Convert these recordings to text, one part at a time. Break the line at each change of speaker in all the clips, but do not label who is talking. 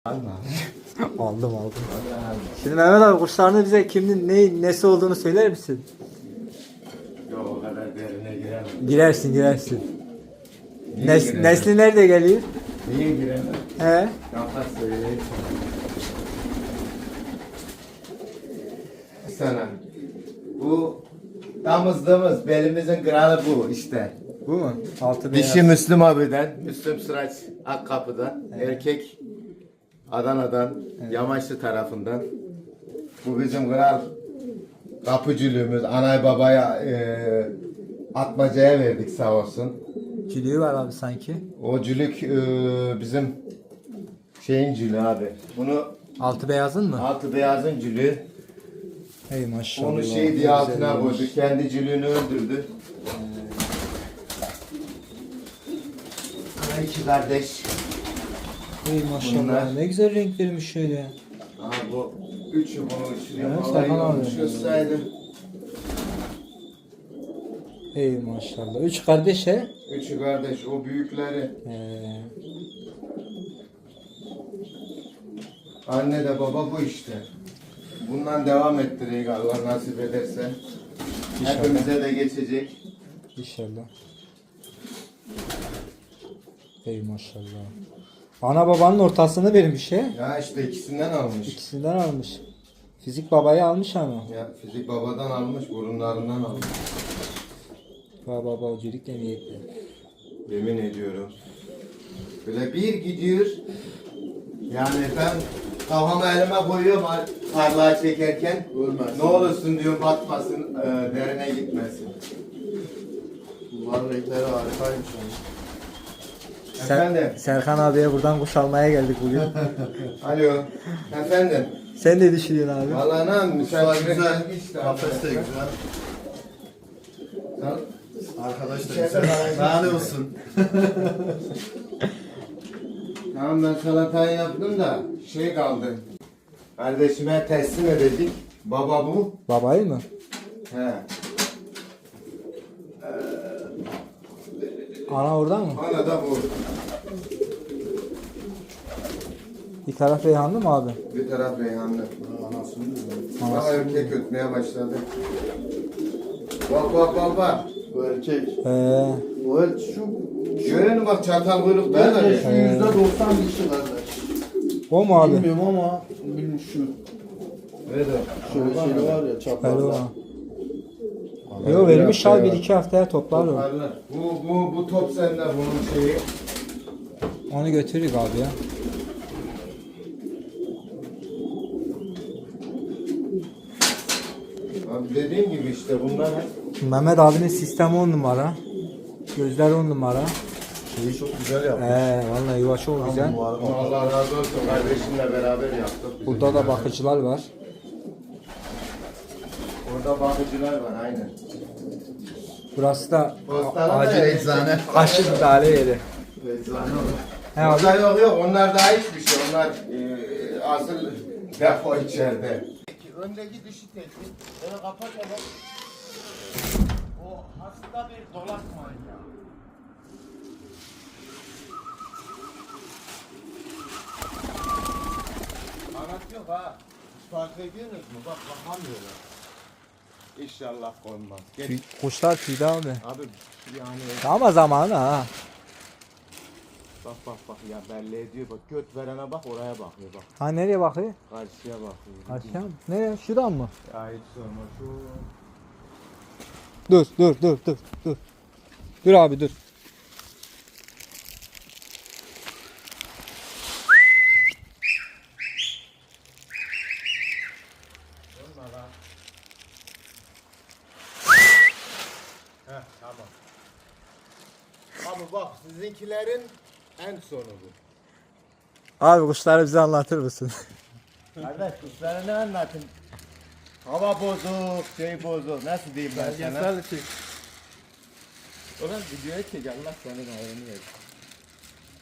aldım aldım. Şimdi Mehmet abi kuşlarını bize kimin ne nesi olduğunu söyler misin?
Yok o kadar derine giremem.
Girersin girersin.
Niye
Nes,
giremem?
nesli nerede geliyor?
Niye giremem?
He?
Kapat söyleyeyim sana. Bu damızdığımız belimizin kralı bu işte.
Bu mu? Altı.
Dişi Müslüm abiden, Müslüm Sıraç Akkapı'dan, erkek Adana'dan, Yamaçlı tarafından. Bu bizim kral kapıcılığımız, anay babaya e, atmacaya verdik sağ olsun.
Cülüğü var abi sanki.
O cülük e, bizim şeyin cülü abi. Bunu
Altı beyazın mı?
altı beyazın cülü.
Hey maşallah.
Onu şey diye altına
olmuş.
koydu. Kendi cülüğünü öldürdü. Ana iki kardeş.
Hey maşallah.
Bunlar-
Ne güzel renk vermiş şöyle.
Aa bu üçü bunu şuraya
Evet,
alayı
Serkan abi. maşallah. Üç kardeş he?
Üçü kardeş o büyükleri.
Ee,
Anne de baba bu işte. Bundan devam ettirecek Allah nasip ederse.
İnşallah.
Hepimize de geçecek.
inşallah. Hey maşallah. Ana babanın ortasını vermiş he.
Ya işte ikisinden almış.
İkisinden almış. Fizik babayı almış ama.
Ya fizik babadan almış, burunlarından almış.
Baba babacılıkla niyetli.
Yemin ediyorum. Böyle bir gidiyor. Yani ben kafamı elime koyuyorum tarlaya çekerken. Ne olursun diyor batmasın, e, derine gitmesin.
Bunların renkleri harikaymış yani.
Efendim.
Serkan abiye buradan kuş almaya geldik bugün.
Alo. Efendim.
Sen ne düşünüyorsun abi?
Vallahi ne yapayım? Müsaade
güzel, kafes de güzel.
Sen-
Arkadaş da
İçeride
güzel.
daha-
ne olsun?
Tamam ben salatayı yaptım da şey kaldı. Kardeşime teslim edecek. Baba bu.
Babayı mı?
He.
Ana orada mı?
Ana da bu.
Bir taraf reyhanlı mı abi?
Bir taraf reyhanlı.
Anasını.
Bak erkek ötmeye başladı. Bak bak bak bak.
Bu erkek.
Ee,
Bu el şu
Görüyor musun bak çatal kuyruk
bence
böyle.
şu yüzde doksan dişi kardeş.
o mu abi?
Bilmiyorum ama bilmiyorum şu.
Evet.
Şöyle şeyli var ya
Hello.
Çaprazda.
Yo vermiş abi bir iki haftaya toplar o.
Toparlar. Bu, bu, bu top sende bunun şeyi.
Onu götürürük abi ya.
Abi dediğim gibi işte bunlar
Mehmet abinin sistemi on numara. Gözler on numara.
Şeyi çok güzel yapmış.
Ee, vallahi yuva çok güzel.
Allah razı olsun kardeşimle beraber yaptık.
Burada da bakıcılar var.
Orada bakıcılar var aynen.
Burası da
Postane
acil
de
eczane.
aşı müdahale yeri.
Eczane olur.
He abi.
Orada yok yok onlar daha hiçbir şey. Onlar e, asıl depo içeride. Öndeki dişi teknik. Böyle kapat bak. O hasta bir dolak manyağı. Kanat yok ha. Fark ediyorsunuz mu? Bak bakamıyorlar. İnşallah konmaz. Geç.
Tüy- Kuşlar tüyde abi.
Abi yani
Ama zamanı ha.
bak bak bak ya belli ediyor bak göt verene bak oraya bakıyor bak
Ha nereye bakıyor?
karşıya bakıyor.
Aşağı mı? Nereye? Şuradan mı?
Ya hiç sorma şu
Dur dur dur dur dur. Dur abi dur.
Heh tamam. Abi bak sizinkilerin en sonu bu.
Abi kuşları bize anlatır mısın?
Kardeş kuşlara ne anlatın? Hava bozuk, şey bozuk. Nasıl diyeyim ben sana?
çek.
Ulan videoya çek Allah senin ayarını versin.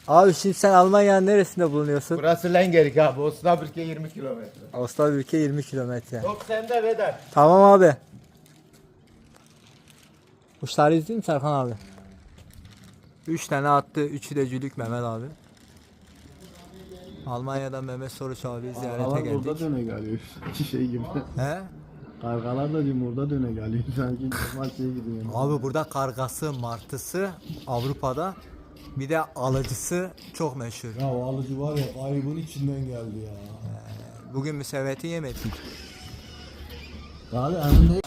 Abi şimdi sen Almanya'nın neresinde bulunuyorsun?
Burası Lengerik abi. Osnabrück'e 20 kilometre.
Ağustos ülke 20 kilometre.
Top sende Vedat.
Tamam abi. Kuşları izleyeyim mi Serkan abi? 3 tane attı. Üçü de cülük Mehmet abi. Almanya'dan Mehmet Soruç abi ziyarete
Kargalar
geldik.
burada döne geliyor. Şey gibi.
He?
Kargalar da diyorum orada döne geliyor. Sanki normal şey gibi. Yani.
Abi burada kargası, martısı Avrupa'da bir de alıcısı çok meşhur.
Ya o alıcı var ya kaybın içinden geldi ya.
Bugün müsevveti yemedik.
Abi önünde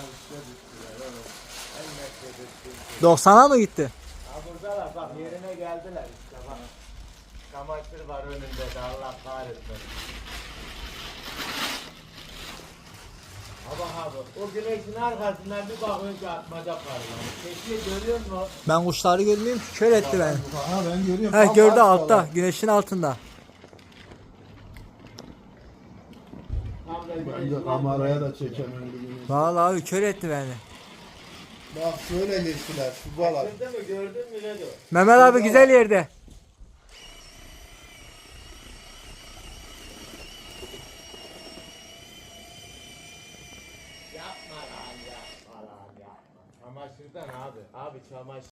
90'a mı gitti?
Ha buradalar bak yerine geldiler işte bak. Çamaşır var önünde de Allah kahretsin. Ama abi o güneşin arkasından bir bakıyorsun ki atmaca parlamış. Keşke görüyor musun?
Ben kuşları görmüyorum ki kör etti beni.
Ha ben görüyorum.
He
Tam
gördü
karşıdalar.
altta, güneşin altında.
Tam da
Ben
güneşin
de kameraya da çekemem.
Vallahi abi kör etti beni.
Bak şöyle geçtiler şu balar.
altında mı gördün mü ne diyor?
Mehmet abi güzel yerde.
Yapma lan yapma lan yapma. Çamaşırdan abi. Abi çamaşır.